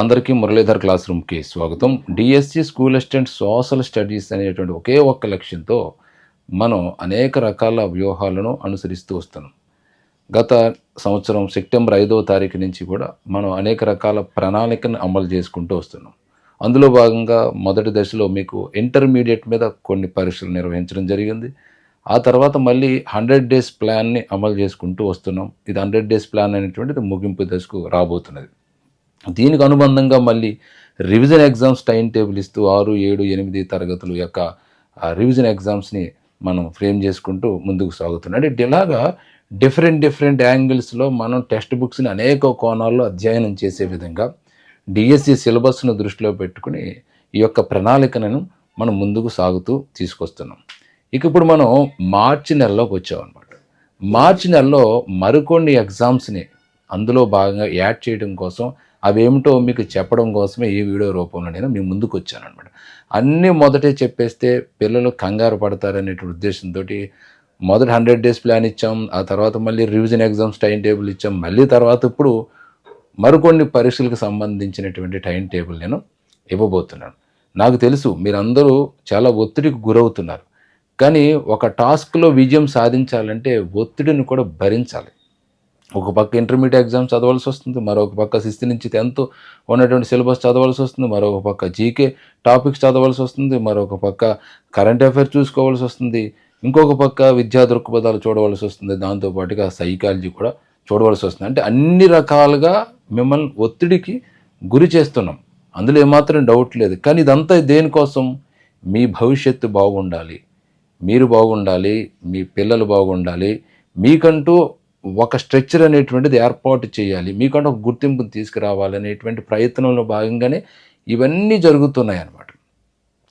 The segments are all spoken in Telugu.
అందరికీ మురళీధర్ క్లాస్ రూమ్కి స్వాగతం. DSC school assistant social studies అనేటువంటి ఒకే ఒక్క లక్ష్యంతో మనం అనేక రకాల వ్యూహాలను అనుసరిస్తూ వస్తున్నాం. గత సంవత్సరం సెప్టెంబర్ ఐదవ తారీఖు నుంచి కూడా మనం అనేక రకాల ప్రణాళికను అమలు చేసుకుంటూ వస్తున్నాం. అందులో భాగంగా మొదటి దశలో మీకు ఇంటర్మీడియట్ మీద కొన్ని పరీక్షలు నిర్వహించడం జరిగింది. ఆ తర్వాత మళ్ళీ హండ్రెడ్ డేస్ ప్లాన్ని అమలు చేసుకుంటూ వస్తున్నాం. ఇది హండ్రెడ్ డేస్ ప్లాన్ అనేటువంటిది ముగింపు దశకు రాబోతున్నది. దీనికి అనుబంధంగా మళ్ళీ రివిజన్ ఎగ్జామ్స్ టైం టేబుల్ ఇస్తూ ఆరు ఏడు ఎనిమిది తరగతుల యొక్క రివిజన్ ఎగ్జామ్స్ని మనం ఫ్రేమ్ చేసుకుంటూ ముందుకు సాగుతున్నాం. అంటే ఇలాగా డిఫరెంట్ డిఫరెంట్ యాంగిల్స్లో మనం టెక్స్ట్ బుక్స్ని అనేక కోణాల్లో అధ్యయనం చేసే విధంగా డిఎస్సి సిలబస్ను దృష్టిలో పెట్టుకుని ఈ యొక్క ప్రణాళికను మనం ముందుకు సాగుతూ తీసుకొస్తున్నాం. ఇక ఇప్పుడు మనం మార్చి నెలలోకి వచ్చామన్నమాట. మార్చి నెలలో మరికొన్ని ఎగ్జామ్స్ని అందులో భాగంగా యాడ్ చేయడం కోసం అవేమిటో మీకు చెప్పడం కోసమే ఈ వీడియో రూపంలో నేను మీ ముందుకు వచ్చాను అనమాట అన్నీ మొదటే చెప్పేస్తే పిల్లలు కంగారు పడతారనేటువంటి ఉద్దేశంతో మొదటి హండ్రెడ్ డేస్ ప్లాన్ ఇచ్చాం ఆ తర్వాత మళ్ళీ రివిజన్ ఎగ్జామ్స్ టైం టేబుల్ ఇచ్చాం మళ్ళీ తర్వాత ఇప్పుడు మరికొన్ని పరీక్షలకు సంబంధించినటువంటి టైం టేబుల్ నేను ఇవ్వబోతున్నాను. నాకు తెలుసు మీరందరూ చాలా ఒత్తిడికి గురవుతున్నారు. కానీ ఒక టాస్క్లో విజయం సాధించాలంటే ఒత్తిడిని కూడా భరించాలి. ఒక పక్క ఇంటర్మీడియట్ ఎగ్జామ్స్ చదవాల్సి వస్తుంది మరొక పక్క సిక్స్త్ నుంచి టెన్త్ ఉన్నటువంటి సిలబస్ చదవాల్సి వస్తుంది మరొక పక్క జీకే టాపిక్స్ చదవాల్సి వస్తుంది మరొక పక్క కరెంట్ అఫైర్స్ చూసుకోవాల్సి వస్తుంది ఇంకొక పక్క విద్యా దృక్పథాలు చూడవలసి వస్తుంది దాంతోపాటుగా సైకాలజీ కూడా చూడవలసి వస్తుంది. అంటే అన్ని రకాలుగా మిమ్మల్ని ఒత్తిడికి గురి చేస్తున్నాం. అందులో ఏమాత్రం డౌట్ లేదు. కానీ ఇదంతా దేనికోసం? మీ భవిష్యత్తు బాగుండాలి. మీరు బాగుండాలి మీ పిల్లలు బాగుండాలి మీకంటూ ఒక స్ట్రక్చర్ అనేటువంటిది ఏర్పాటు చేయాలి. మీకంటే ఒక గుర్తింపును తీసుకురావాలనేటువంటి ప్రయత్నంలో భాగంగానే ఇవన్నీ జరుగుతున్నాయి అన్నమాట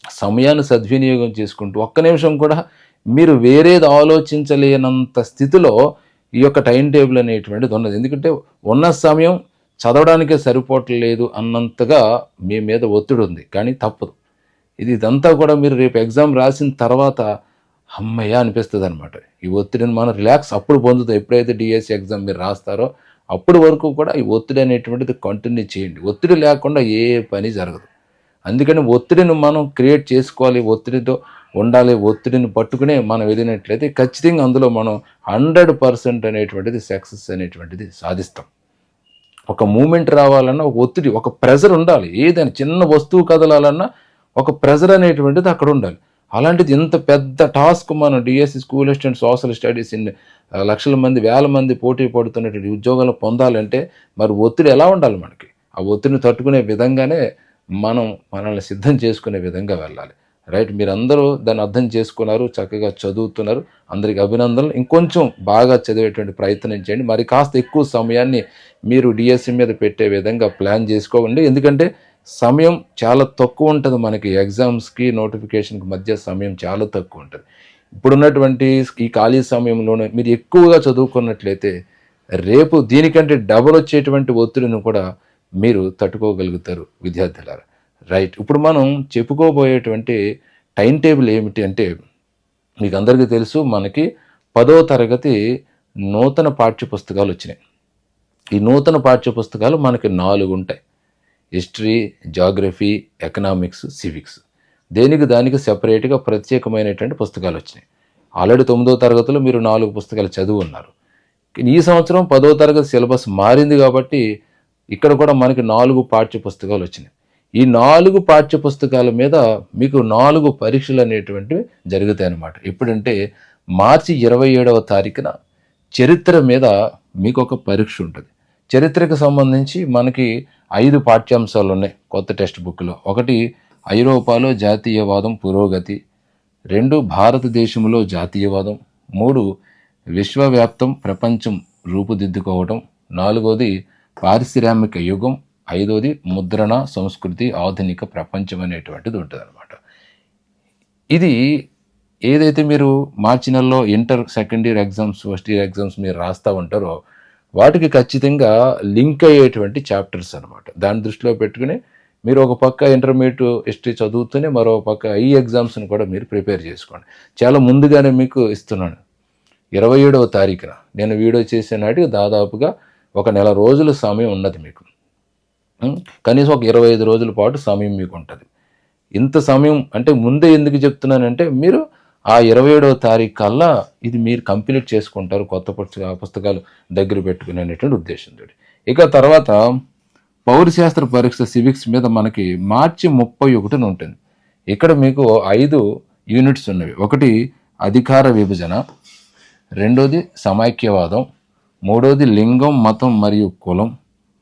సమయాన్ని సద్వినియోగం చేసుకుంటూ ఒక్క నిమిషం కూడా మీరు వేరేది ఆలోచించలేనంత స్థితిలో ఈ యొక్క టైం టేబుల్ అనేటువంటిది ఉన్నది. ఎందుకంటే ఉన్న సమయం చదవడానికే సరిపోవట్లేదు అన్నంతగా మీ మీద ఒత్తిడి ఉంది. కానీ తప్పదు. ఇది ఇదంతా కూడా మీరు రేపు ఎగ్జామ్ రాసిన తర్వాత అమ్మయ్య అనిపిస్తుంది అనమాట ఈ ఒత్తిడిని మనం రిలాక్స్ అప్పుడు పొందుతాం ఎప్పుడైతే డిఎస్సి ఎగ్జామ్ మీరు రాస్తారో అప్పటి వరకు కూడా ఈ ఒత్తిడి అనేటువంటిది కంటిన్యూ చేయండి. ఒత్తిడి లేకుండా ఏ పని జరగదు. అందుకని ఒత్తిడిని మనం క్రియేట్ చేసుకోవాలి ఒత్తిడితో ఉండాలి ఒత్తిడిని పట్టుకునే మనం వెళ్ళినట్లయితే ఖచ్చితంగా అందులో మనం హండ్రెడ్ పర్సెంట్ అనేటువంటిది సక్సెస్ అనేటువంటిది సాధిస్తాం. ఒక మూమెంట్ రావాలన్నా ఒక ఒత్తిడి ఒక ప్రెజర్ ఉండాలి. ఏదైనా చిన్న వస్తువు కదలాలన్నా ఒక ప్రెజర్ అనేటువంటిది అక్కడ ఉండాలి. అలాంటిది ఇంత పెద్ద టాస్క్ మనం DSC school assistant social studies లక్షల మంది వేల మంది పోటీ పడుతున్నటువంటి ఉద్యోగాలు పొందాలంటే మరి ఒత్తిడి ఎలా ఉండాలి మనకి? ఆ ఒత్తిడిని తట్టుకునే విధంగానే మనం మనల్ని సిద్ధం చేసుకునే విధంగా వెళ్ళాలి. రైట్? మీరందరూ దాన్ని అర్థం చేసుకున్నారు చక్కగా చదువుతున్నారు. అందరికి అభినందనలు. ఇంకొంచెం బాగా చదివేటువంటి ప్రయత్నం చేయండి. మరి కాస్త ఎక్కువ సమయాన్ని మీరు డిఎస్సి మీద పెట్టే విధంగా ప్లాన్ చేసుకోండి ఎందుకంటే సమయం చాలా తక్కువ ఉంటుంది మనకి. ఎగ్జామ్స్కి నోటిఫికేషన్కి మధ్య సమయం చాలా తక్కువ ఉంటుంది. ఇప్పుడున్నటువంటి ఈ ఖాళీ సమయంలోనే మీరు ఎక్కువగా చదువుకున్నట్లయితే రేపు దీనికంటే డబుల్ వచ్చేటువంటి ఒత్తిడిని కూడా మీరు తట్టుకోగలుగుతారు విద్యార్థులారా. రైట్ ఇప్పుడు మనం చెప్పుకోబోయేటువంటి టైం టేబుల్ ఏమిటి అంటే మీకు అందరికీ తెలుసు మనకి పదో తరగతి నూతన పాఠ్య పుస్తకాలు వచ్చినాయి. ఈ నూతన పాఠ్య పుస్తకాలు మనకి నాలుగు ఉంటాయి హిస్టరీ జాగ్రఫీ ఎకనామిక్స్ సివిక్స్. దేనికి దానికి సెపరేట్గా ప్రత్యేకమైనటువంటి పుస్తకాలు వచ్చినాయి. ఆల్రెడీ తొమ్మిదో తరగతిలో మీరు నాలుగు పుస్తకాలు చదువు ఉన్నారు. ఈ సంవత్సరం పదో తరగతి సిలబస్ మారింది కాబట్టి ఇక్కడ కూడా మనకి నాలుగు పాఠ్య పుస్తకాలు వచ్చినాయి. ఈ నాలుగు పాఠ్య పుస్తకాల మీద మీకు నాలుగు పరీక్షలు అనేటువంటివి జరుగుతాయి అన్నమాట. ఎప్పుడంటే మార్చి ఇరవై ఏడవ తారీఖున చరిత్ర మీద మీకు ఒక పరీక్ష ఉంటుంది. చరిత్రకు సంబంధించి మనకి ఐదు పాఠ్యాంశాలు ఉన్నాయి కొత్త టెక్స్ట్ బుక్లో. ఒకటి ఐరోపాలో జాతీయవాదం పురోగతి. రెండు భారతదేశంలో జాతీయవాదం. మూడు విశ్వవ్యాప్తం ప్రపంచం రూపుదిద్దుకోవటం. నాలుగోది పారిశ్రామిక యుగం. ఐదోది ముద్రణ సంస్కృతి ఆధునిక ప్రపంచం అనేటువంటిది ఉంటుందన్నమాట. ఇది ఏదైతే మీరు మార్చి నెలలో inter second year exams first year exams మీరు రాస్తూ ఉంటారో వాటికి ఖచ్చితంగా లింక్ అయ్యేటువంటి చాప్టర్స్ అనమాట దాని దృష్టిలో పెట్టుకుని మీరు ఒక పక్క ఇంటర్మీడియట్ హిస్టరీ చదువుతూనే మరో పక్క ఈ ఎగ్జామ్స్ని కూడా మీరు ప్రిపేర్ చేసుకోండి. చాలా ముందుగానే మీకు ఇస్తున్నాను. ఇరవై ఏడవ తారీఖున నేను వీడియో చేసే నాటికి దాదాపుగా ఒక నెల రోజుల సమయం ఉన్నది మీకు. కనీసం ఒక ఇరవై ఐదు రోజుల పాటు సమయం మీకు ఉంటుంది. ఇంత సమయం అంటే ముందే ఎందుకు చెప్తున్నానంటే మీరు ఆ ఇరవై ఏడవ తారీఖు కల్లా ఇది మీరు కంప్లీట్ చేసుకుంటారు కొత్త పుస్తక పుస్తకాలు దగ్గర పెట్టుకుని అనేటువంటి ఉద్దేశంతో ఇక తర్వాత పౌరశాస్త్ర పరీక్ష సివిక్స్ మీద మనకి మార్చి ముప్పై ఒకటిన ఉంటుంది. ఇక్కడ మీకు ఐదు యూనిట్స్ ఉన్నవి. ఒకటి అధికార విభజన రెండోది సమైక్యవాదం మూడోది లింగం మతం మరియు కులం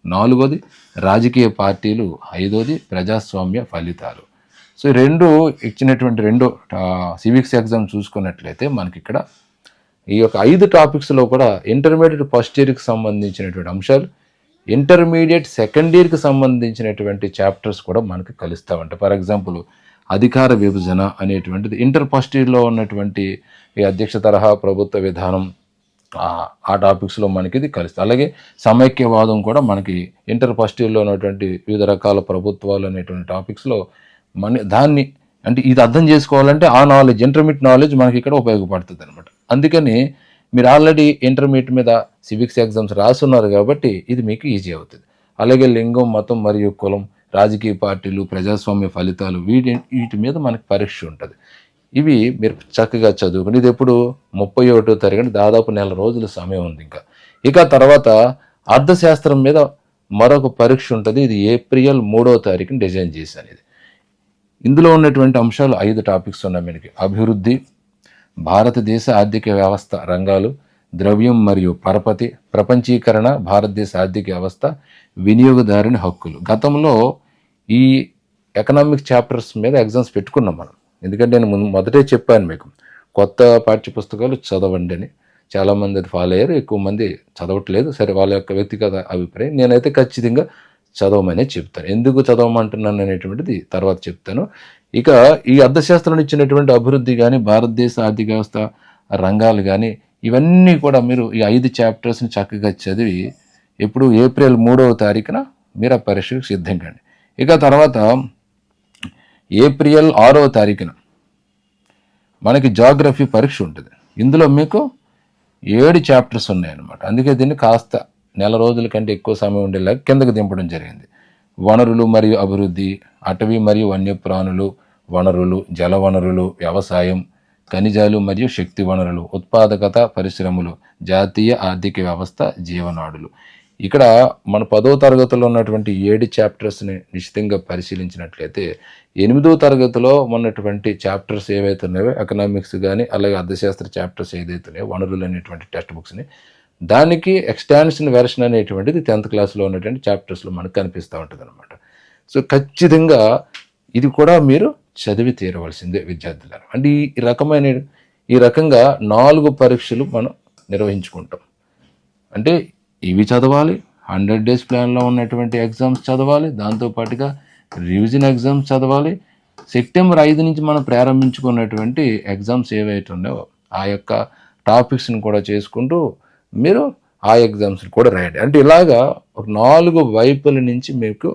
నాలుగోది రాజకీయ పార్టీలు ఐదోది ప్రజాస్వామ్య ఫలితాలు. సో ఈ రెండు ఇచ్చినటువంటి రెండు సివిక్స్ ఎగ్జామ్ చూసుకున్నట్లయితే మనకి ఇక్కడ ఈ యొక్క ఐదు టాపిక్స్లో కూడా ఇంటర్మీడియట్ ఫస్ట్ ఇయర్కి సంబంధించినటువంటి అంశాలు ఇంటర్మీడియట్ సెకండ్ ఇయర్కి సంబంధించినటువంటి చాప్టర్స్ కూడా మనకి కలుస్తామంట ఫర్ ఎగ్జాంపుల్ అధికార విభజన అనేటువంటిది ఇంటర్ ఫస్ట్ ఇయర్లో ఉన్నటువంటి ఈ అధ్యక్ష తరహా ప్రభుత్వ విధానం ఆ- ఆ టాపిక్స్లో మనకి ఇది కలుస్తుంది అలాగే సమైక్యవాదం కూడా మనకి ఇంటర్ ఫస్ట్ ఇయర్లో ఉన్నటువంటి వివిధ రకాల ప్రభుత్వాలు అనేటువంటి టాపిక్స్లో మన దాన్ని అంటే ఇది అర్థం చేసుకోవాలంటే ఆ నాలెడ్జ్ ఇంటర్మీడియట్ నాలెడ్జ్ మనకి ఇక్కడ ఉపయోగపడుతుంది అనమాట అందుకని మీరు ఆల్రెడీ ఇంటర్మీడియట్ మీద సివిక్స్ ఎగ్జామ్స్ రాస్తున్నారు కాబట్టి ఇది మీకు ఈజీ అవుతుంది. అలాగే లింగం మతం మరియు కులం రాజకీయ పార్టీలు ప్రజాస్వామ్య ఫలితాలు వీటి వీటి మీద మనకి పరీక్ష ఉంటుంది. ఇవి మీరు చక్కగా చదువుకుని ఇది ఎప్పుడు ముప్పై ఒకటో తరగతి దాదాపు నెల రోజుల సమయం ఉంది ఇంకా. ఇక తర్వాత అర్థశాస్త్రం మీద మరొక పరీక్ష ఉంటుంది. ఇది ఏప్రిల్ మూడో తారీఖున డిజైన్ చేశాను ఇది. ఇందులో ఉన్నటువంటి అంశాలు ఐదు టాపిక్స్ ఉన్నాయి మనకి. అభివృద్ధి భారతదేశ ఆర్థిక వ్యవస్థ రంగాలు ద్రవ్యం మరియు పరపతి ప్రపంచీకరణ భారతదేశ ఆర్థిక వ్యవస్థ వినియోగదారుని హక్కులు. గతంలో ఈ ఎకనామిక్ చాప్టర్స్ మీద ఎగ్జామ్స్ పెట్టుకున్నాం మనం. ఎందుకంటే నేను ముందు మొదటే చెప్పాను మీకు. కొత్త పాఠ్య పుస్తకాలు చదవండి అని. చాలామంది అది ఫాలో అయ్యారు ఎక్కువ మంది చదవట్లేదు. సరే వాళ్ళ యొక్క వ్యక్తిగత అభిప్రాయం. నేనైతే ఖచ్చితంగా చదవమనే చెప్తాను ఎందుకు చదవమంటున్నాను అనేటువంటిది తర్వాత చెప్తాను. ఇక ఈ అర్థశాస్త్రం ఇచ్చినటువంటి అభివృద్ధి కానీ భారతదేశ ఆర్థిక వ్యవస్థ రంగాలు కానీ ఇవన్నీ కూడా మీరు ఈ ఐదు చాప్టర్స్ని చక్కగా చదివి ఇప్పుడు ఏప్రిల్ మూడవ తారీఖున మీరు ఆ పరీక్షకు సిద్ధం కండి. ఇక తర్వాత ఏప్రిల్ ఆరవ తారీఖున మనకి జాగ్రఫీ పరీక్ష ఉంటుంది. ఇందులో మీకు ఏడు చాప్టర్స్ ఉన్నాయన్నమాట. అందుకే దీన్ని కాస్త నెల రోజుల కంటే ఎక్కువ సమయం ఉండేలా కిందకు దింపడం జరిగింది. వనరులు మరియు అభివృద్ధి అటవీ మరియు వన్యప్రాణులు వనరులు జల వనరులు వ్యవసాయం ఖనిజాలు మరియు శక్తి వనరులు ఉత్పాదకత పరిశ్రమలు జాతీయ ఆర్థిక వ్యవస్థ జీవనాడులు. ఇక్కడ మన పదో తరగతిలో ఉన్నటువంటి ఏడు చాప్టర్స్ని నిశ్చితంగా పరిశీలించినట్లయితే ఎనిమిదో తరగతిలో ఉన్నటువంటి చాప్టర్స్ ఏవైతే ఉన్నాయో ఎకనామిక్స్ కానీ అలాగే అర్థశాస్త్ర చాప్టర్స్ ఏదైతే ఉన్నాయో వనరులు అనేటువంటి టెక్స్ట్ బుక్స్ని దానికి ఎక్స్టాన్షన్ వెర్షన్ అనేటువంటిది టెన్త్ క్లాస్లో ఉన్నటువంటి చాప్టర్స్లో మనకు కనిపిస్తూ ఉంటుంది అనమాట సో ఖచ్చితంగా ఇది కూడా మీరు చదివి తీరవలసిందే విద్యార్థులారు. అంటే ఈ రకమైన ఈ రకంగా నాలుగు పరీక్షలు మనం నిర్వహించుకుంటాం. అంటే ఇవి చదవాలి హండ్రెడ్ డేస్ ప్లాన్లో ఉన్నటువంటి ఎగ్జామ్స్ చదవాలి దాంతోపాటుగా రివిజన్ ఎగ్జామ్స్ చదవాలి. సెప్టెంబర్ ఐదు నుంచి మనం ప్రారంభించుకున్నటువంటి ఎగ్జామ్స్ ఏవైతే ఉన్నాయో ఆ యొక్క టాపిక్స్ని కూడా చేసుకుంటూ మీరు ఆ ఎగ్జామ్స్ని కూడా రాయండి. అంటే ఇలాగా ఒక నాలుగు వైపుల నుంచి మీకు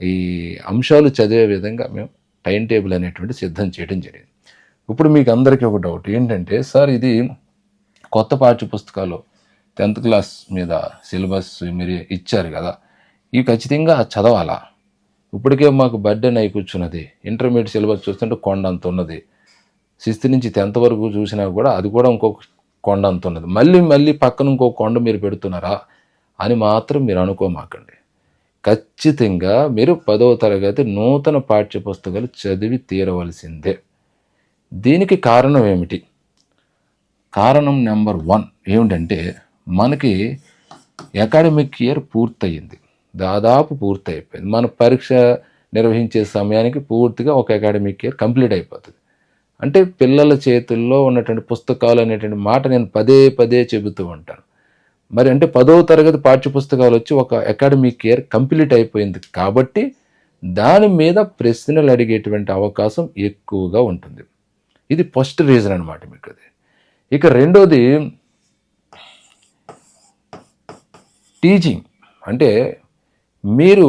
ఈ అంశాలు చదివే విధంగా మేము టైం టేబుల్ అనేటువంటి సిద్ధం చేయడం జరిగింది. ఇప్పుడు మీకు అందరికీ ఒక డౌట్ ఏంటంటే సార్ ఇది కొత్త పాఠ్య పుస్తకాలు టెన్త్ క్లాస్ మీద సిలబస్ మీరు ఇచ్చారు కదా ఇవి ఖచ్చితంగా చదవాలా? ఇప్పటికే మాకు బర్డెన్ అయి కూర్చున్నది. ఇంటర్మీడియట్ సిలబస్ చూస్తుంటే కొండంత ఉన్నది. సిక్స్త్ నుంచి టెన్త్ వరకు చూసినా కూడా అది కూడా ఇంకొక కొండ అంత ఉన్నది మళ్ళీ మళ్ళీ పక్కన ఇంకో కొండ మీరు పెడుతున్నారా అని మాత్రం మీరు అనుకోమాకండి. ఖచ్చితంగా మీరు పదవ తరగతి నూతన పాఠ్య పుస్తకాలు చదివి తీరవలసిందే. దీనికి కారణం ఏమిటి? కారణం నెంబర్ వన్ ఏమిటంటే మనకి అకాడమిక్ ఇయర్ పూర్తయింది. దాదాపు పూర్తి అయిపోయింది మన పరీక్ష నిర్వహించే సమయానికి పూర్తిగా ఒక అకాడమిక్ ఇయర్ కంప్లీట్ అయిపోతుంది. అంటే పిల్లల చేతుల్లో ఉన్నటువంటి పుస్తకాలు అనేటువంటి మాట నేను పదే పదే చెబుతూ ఉంటాను. మరి అంటే పదవ తరగతి పాఠ్య పుస్తకాలు వచ్చి ఒక అకాడమిక్ ఇయర్ కంప్లీట్ అయిపోయింది కాబట్టి దాని మీద ప్రశ్నలు అడిగేటువంటి అవకాశం ఎక్కువగా ఉంటుంది. ఇది ఫస్ట్ రీజన్ అనమాట మీకు అది ఇక రెండోది టీచింగ్ అంటే మీరు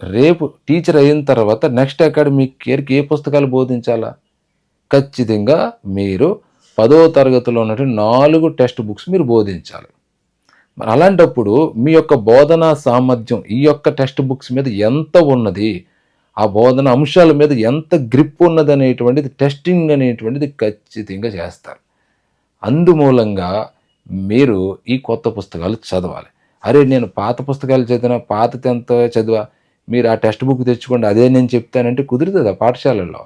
రేపు టీచర్ అయిన తర్వాత నెక్స్ట్ అకాడమిక్ ఇయర్కి ఏ పుస్తకాలు బోధించాలా? ఖచ్చితంగా మీరు పదో తరగతిలో ఉన్నటువంటి నాలుగు టెక్స్ట్ బుక్స్ మీరు బోధించాలి. మరి అలాంటప్పుడు మీ యొక్క బోధనా సామర్థ్యం ఈ యొక్క టెక్స్ట్ బుక్స్ మీద ఎంత ఉన్నది ఆ బోధన అంశాల మీద ఎంత గ్రిప్ ఉన్నది అనేటువంటిది టెస్టింగ్ అనేటువంటిది ఖచ్చితంగా చేస్తారు. అందుమూలంగా మీరు ఈ కొత్త పుస్తకాలు చదవాలి. అరే నేను పాత పుస్తకాలు చదివిన పాత టెన్త్ చదివా మీరు ఆ టెక్స్ట్ బుక్ తెచ్చుకోండి అదే నేను చెప్తానంటే కుదురుతుంది ఆ పాఠశాలల్లో?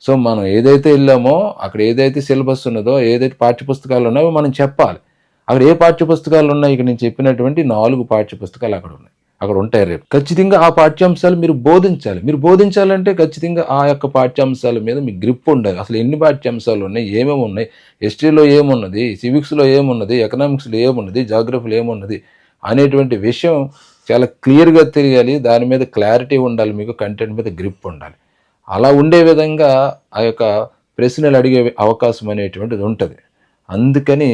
సో మనం ఏదైతే వెళ్ళామో అక్కడ ఏదైతే సిలబస్ ఉన్నదో ఏదైతే పాఠ్యపుస్తకాలు ఉన్నాయో మనం చెప్పాలి. అక్కడ ఏ పాఠ్యపుస్తకాలు ఉన్నాయి? ఇక్కడ నేను చెప్పినటువంటి నాలుగు పాఠ్యపుస్తకాలు అక్కడ ఉన్నాయి. అక్కడ ఉంటాయి రేపు. ఖచ్చితంగా ఆ పాఠ్యాంశాలు మీరు బోధించాలి. మీరు బోధించాలంటే ఖచ్చితంగా ఆ యొక్క పాఠ్యాంశాల మీద మీకు గ్రిప్ ఉండాలి. అసలు ఎన్ని పాఠ్యాంశాలు ఉన్నాయి? ఏమేమి ఉన్నాయి? హిస్టరీలో ఏమున్నది? సివిక్స్లో ఏమున్నది? ఎకనామిక్స్లో ఏమున్నది? జాగ్రఫీలో ఏమున్నది? అనేటువంటి విషయం చాలా క్లియర్గా తెలియాలి. దాని మీద క్లారిటీ ఉండాలి. మీకు కంటెంట్ మీద గ్రిప్ ఉండాలి. అలా ఉండే విధంగా ఆ యొక్క ప్రశ్నలు అడిగే అవకాశం అనేటువంటిది ఉంటుంది. అందుకని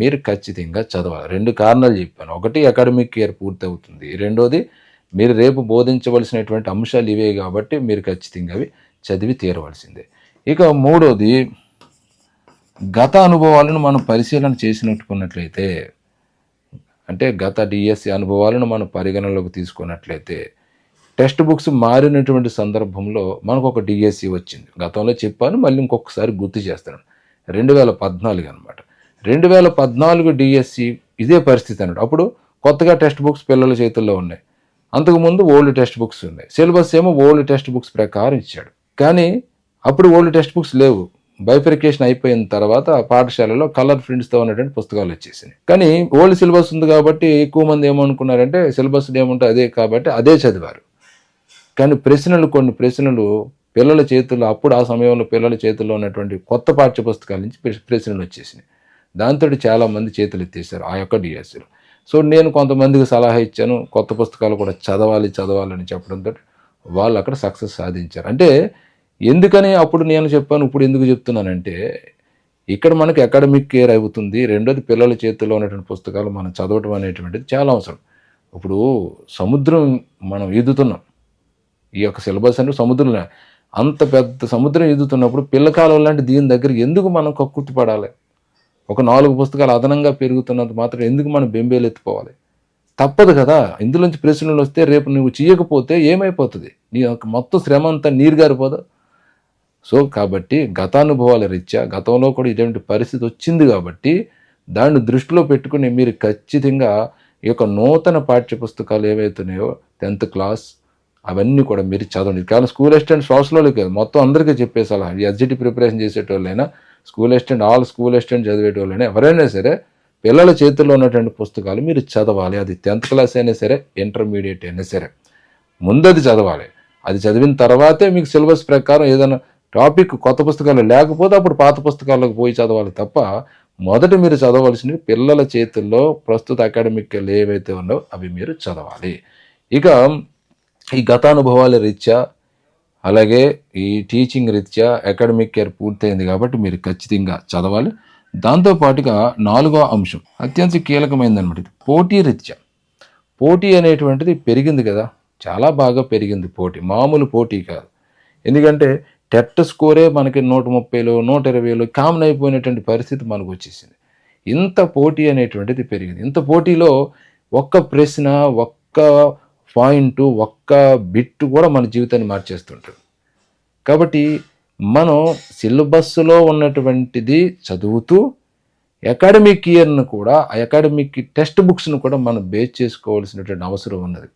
మీరు ఖచ్చితంగా చదవాలి. రెండు కారణాలు చెప్పాను. ఒకటి అకాడమిక్ ఇయర్ పూర్తి అవుతుంది రెండోది మీరు రేపు బోధించవలసినటువంటి అంశాలు ఇవే కాబట్టి మీరు ఖచ్చితంగా అవి చదివి తీరవలసిందే. ఇక మూడోది గత అనుభవాలను మనం పరిశీలన చేసినట్టుకున్నట్లయితే అంటే గత డిఎస్సి అనుభవాలను మనం పరిగణనలోకి తీసుకున్నట్లయితే టెక్స్ట్ బుక్స్ మారినటువంటి సందర్భంలో మనకు ఒక డిఎస్సి వచ్చింది. గతంలో చెప్పాను మళ్ళీ ఇంకొకసారి గుర్తు చేస్తాను. రెండు వేల పద్నాలుగు అనమాట రెండు వేల పద్నాలుగు డిఎస్సి ఇదే పరిస్థితి అన్నట్టు అప్పుడు కొత్తగా టెక్స్ట్ బుక్స్ పిల్లల చేతుల్లో ఉన్నాయి. అంతకుముందు ఓల్డ్ టెక్స్ట్ బుక్స్ ఉన్నాయి. సిలబస్ ఏమో ఓల్డ్ టెక్స్ట్ బుక్స్ ప్రకారం ఇచ్చాడు. కానీ అప్పుడు ఓల్డ్ టెక్స్ట్ బుక్స్ లేవు. బైఫరికేషన్ అయిపోయిన తర్వాత పాఠశాలలో కలర్ ప్రింట్స్తో ఉన్నటువంటి పుస్తకాలు వచ్చేసినాయి. కానీ ఓల్డ్ సిలబస్ ఉంది కాబట్టి ఎక్కువ మంది ఏమనుకున్నారంటే సిలబస్ ఏముంటే అదే కాబట్టి అదే చదివారు. కానీ ప్రశ్నలు కొన్ని ప్రశ్నలు పిల్లల చేతుల్లో అప్పుడు ఆ సమయంలో పిల్లల చేతుల్లో ఉన్నటువంటి కొత్త పాఠ్య పుస్తకాల నుంచి ప్రశ్నలు వచ్చేసినాయి. దాంతో చాలామంది చేతులు ఎత్తేసారు ఆ యొక్క డిఎస్సీలో సో నేను కొంతమందికి సలహా ఇచ్చాను కొత్త పుస్తకాలు కూడా చదవాలి చదవాలని చెప్పడంతో వాళ్ళు అక్కడ సక్సెస్ సాధించారు. అంటే ఎందుకని అప్పుడు నేను చెప్పాను ఇప్పుడు ఎందుకు చెప్తున్నానంటే ఇక్కడ మనకి అకాడమిక్ కేర్ అవుతుంది రెండోది పిల్లల చేతుల్లో ఉన్నటువంటి పుస్తకాలు మనం చదవటం అనేటువంటిది చాలా అవసరం. ఇప్పుడు సముద్రం మనం ఈదుతున్నాం ఈ యొక్క సిలబస్ అంటే సముద్రంలో. అంత పెద్ద సముద్రం ఎదుగుతున్నప్పుడు పిల్లకాలం లాంటి దీని దగ్గర ఎందుకు మనం కక్కుర్తి పడాలి? ఒక నాలుగు పుస్తకాలు అదనంగా పెరుగుతున్నంత మాత్రం ఎందుకు మనం బెంబేలు ఎత్తుకోవాలి? తప్పదు కదా. ఇందులోంచి ప్రశ్నలు వస్తే రేపు నువ్వు చేయకపోతే ఏమైపోతుంది? నీ యొక్క మొత్తం శ్రమ అంతా నీరు గారిపోదా. సో కాబట్టి గతానుభవాల రీత్యా గతంలో కూడా ఇటువంటి పరిస్థితి వచ్చింది కాబట్టి దాన్ని దృష్టిలో పెట్టుకుని మీరు ఖచ్చితంగా ఈ యొక్క నూతన పాఠ్య పుస్తకాలు ఏవైతున్నాయో టెన్త్ క్లాస్ అవన్నీ కూడా మీరు చదవండి. కానీ స్కూల్ అసిస్టెంట్ సోషల్లో కాదు. మొత్తం అందరికీ చెప్పే సలహా. SGT preparation చేసేటోళ్ళైనా school assistant all school assistant చదివేటోళ్ళైనా ఎవరైనా సరే పిల్లల చేతుల్లో ఉన్నటువంటి పుస్తకాలు మీరు చదవాలి. అది టెన్త్ క్లాస్ అయినా సరే ఇంటర్మీడియట్ అయినా సరే. ముందు అది చదవాలి. అది చదివిన తర్వాతే మీకు సిలబస్ ప్రకారం ఏదైనా టాపిక్ కొత్త పుస్తకాలు లేకపోతే అప్పుడు పాత పుస్తకాలకు పోయి చదవాలి తప్ప మొదట మీరు చదవలసినవి పిల్లల చేతుల్లో ప్రస్తుత అకాడమిక్ ఏవైతే ఉన్నాయో అవి మీరు చదవాలి. ఇక ఈ గతానుభవాల రీత్యా అలాగే ఈ టీచింగ్ రీత్యా అకాడమిక్ ఇయర్ పూర్తయింది కాబట్టి మీరు ఖచ్చితంగా చదవాలి. దాంతోపాటుగా నాలుగో అంశం అత్యంత కీలకమైందనమాట ఇది. పోటీ రీత్యా. పోటీ అనేటువంటిది పెరిగింది కదా. చాలా బాగా పెరిగింది పోటీ. మామూలు పోటీ కాదు. ఎందుకంటే టెట్ స్కోరే మనకి నూట ముప్పైలో నూట ఇరవైలో కామన్ అయిపోయినటువంటి పరిస్థితి మనకు వచ్చేసింది. ఇంత పోటీ అనేటువంటిది పెరిగింది. ఇంత పోటీలో ఒక్క ప్రశ్న ఒక్క పాయింట్ ఒక్క బిట్ కూడా మన జీవితాన్ని మార్చేస్తుంటాడు కాబట్టి మనం సిలబస్లో ఉన్నటువంటిది చదువుతూ అకాడమిక్ ఇయర్ను కూడా ఆ అకాడమిక్ టెక్స్ట్ బుక్స్ను కూడా మనం బేస్ చేసుకోవాల్సినటువంటి అవసరం ఉన్నది.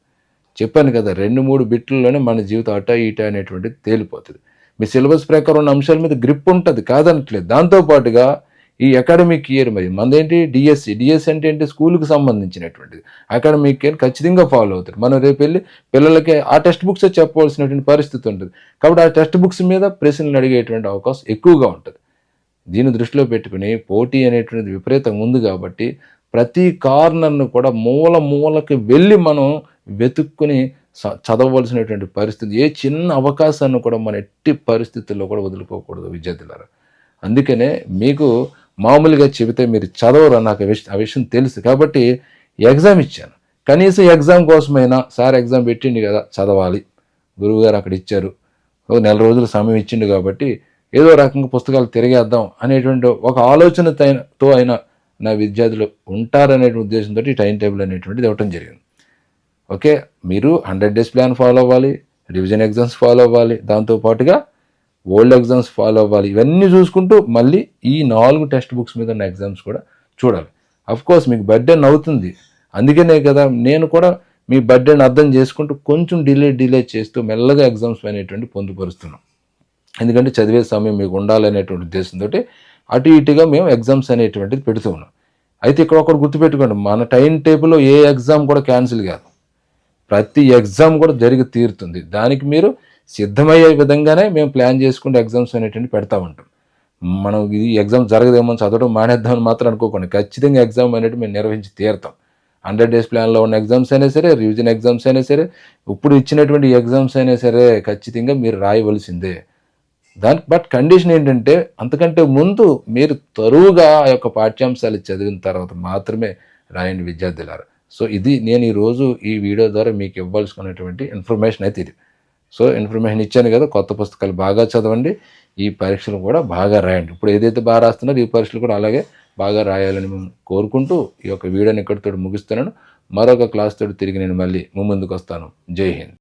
చెప్పాను కదా రెండు మూడు బిట్లలోనే మన జీవితం అట ఇట అనేటువంటిది తేలిపోతుంది. మీ సిలబస్ ప్రకారం ఉన్న అంశాల మీద గ్రిప్ ఉంటుంది కాదనట్లేదు. దాంతోపాటుగా ఈ అకాడమిక్ ఇయర్ మరి మనదేంటి డిఎస్సి డిఎస్సి అంటే ఏంటి? స్కూల్కి సంబంధించినటువంటిది. అకాడమిక్ ఇయర్ ఖచ్చితంగా ఫాలో అవుతారు. మనం రేపు వెళ్ళి పిల్లలకి ఆ టెక్స్ట్ బుక్స్ చెప్పవలసినటువంటి పరిస్థితి ఉంటుంది. కాబట్టి ఆ టెక్స్ట్ బుక్స్ మీద ప్రశ్నలు అడిగేటువంటి అవకాశం ఎక్కువగా ఉంటుంది. దీన్ని దృష్టిలో పెట్టుకుని పోటీ అనేటువంటిది విపరీతంగా ఉంది కాబట్టి ప్రతి కార్నర్ను కూడా మూల మూలకి వెళ్ళి మనం వెతుక్కుని స- చదవవలసినటువంటి పరిస్థితి. ఏ చిన్న అవకాశాన్ని కూడా మన ఎట్టి పరిస్థితుల్లో కూడా వదులుకోకూడదు విద్యార్థులారా. అందుకనే మీకు మామూలుగా చెబితే మీరు చదవరు నాకు ఆ విషయం తెలుసు. కాబట్టి ఎగ్జామ్ ఇచ్చాను. కనీసం ఎగ్జామ్ కోసమైనా సార్ ఎగ్జామ్ పెట్టిండు కదా చదవాలి. గురువుగారు అక్కడ ఇచ్చారు. ఓ నెల రోజులు సమయం ఇచ్చిండు కాబట్టి ఏదో రకంగా పుస్తకాలు తిరిగేద్దాం అనేటువంటి ఒక ఆలోచనతో అయినా- అయినా నా విద్యార్థులు ఉంటారనే ఉద్దేశంతో ఈ టైం టేబుల్ అనేటువంటిది ఇవ్వటం జరిగింది. ఓకే మీరు హండ్రెడ్ డేస్ ప్లాన్ ఫాలో అవ్వాలి రివిజన్ ఎగ్జామ్స్ ఫాలో అవ్వాలి. దాంతో పాటుగా ఓల్డ్ ఎగ్జామ్స్ ఫాలో అవ్వాలి. ఇవన్నీ చూసుకుంటూ మళ్ళీ ఈ నాలుగు టెక్స్ట్ బుక్స్ మీద ఉన్న ఎగ్జామ్స్ కూడా చూడాలి. అఫ్ కోర్స్ మీకు బర్త్డేన్ అవుతుంది అందుకనే కదా నేను కూడా మీ బర్త్డేని అర్థం చేసుకుంటూ కొంచెం డిలే డిలే చేస్తూ మెల్లగా ఎగ్జామ్స్ అనేటువంటి పొందుపరుస్తున్నాం. ఎందుకంటే చదివే సమయం మీకు ఉండాలనేటువంటి ఉద్దేశంతో అటు ఇటుగా మేము ఎగ్జామ్స్ అనేటువంటిది పెడుతూ ఉన్నాం. అయితే ఇక్కడ ఒకటి గుర్తుపెట్టుకోండి మన టైం టేబుల్లో ఏ ఎగ్జామ్ కూడా క్యాన్సిల్ కాదు. ప్రతి ఎగ్జామ్ కూడా జరిగి తీరుతుంది. దానికి మీరు సిద్ధమయ్యే విధంగానే మేము ప్లాన్ చేసుకుంటే ఎగ్జామ్స్ అనేటువంటి పెడతా ఉంటాం. మనం ఇది ఎగ్జామ్ జరగదేమో అని చదవడం మానేద్దామని మాత్రం అనుకోకండి. ఖచ్చితంగా ఎగ్జామ్ అనేది మేము నిర్వహించి తీరుతాం. హండ్రెడ్ డేస్ ప్లాన్లో ఉన్న ఎగ్జామ్స్ అయినా సరే రివిజన్ ఎగ్జామ్స్ అయినా సరే ఇప్పుడు ఇచ్చినటువంటి ఎగ్జామ్స్ అయినా సరే ఖచ్చితంగా మీరు రాయవలసిందే. దాని బట్ కండిషన్ ఏంటంటే అంతకంటే ముందు మీరు తరువుగా ఆ యొక్క పాఠ్యాంశాలు చదివిన తర్వాత మాత్రమే రాయండి విద్యార్థులారా. సో ఇది నేను ఈరోజు ఈ వీడియో ద్వారా మీకు ఇవ్వాల్సుకున్నటువంటి ఇన్ఫర్మేషన్ అయితే ఇది. సో ఇన్ఫర్మేషన్ ఇచ్చాను కదా కొత్త పుస్తకాలు బాగా చదవండి. ఈ పరీక్షలు కూడా బాగా రాయండి. ఇప్పుడు ఏదైతే బాగా రాస్తున్నారో ఈ పరీక్షలు కూడా అలాగే బాగా రాయాలని మేము కోరుకుంటూ ఈ యొక్క వీడియోని ఇక్కడితో ముగిస్తున్నాను. మరొక క్లాస్ తోటి తిరిగి నేను మళ్ళీ ముందుకు వస్తాను. జై హింద్.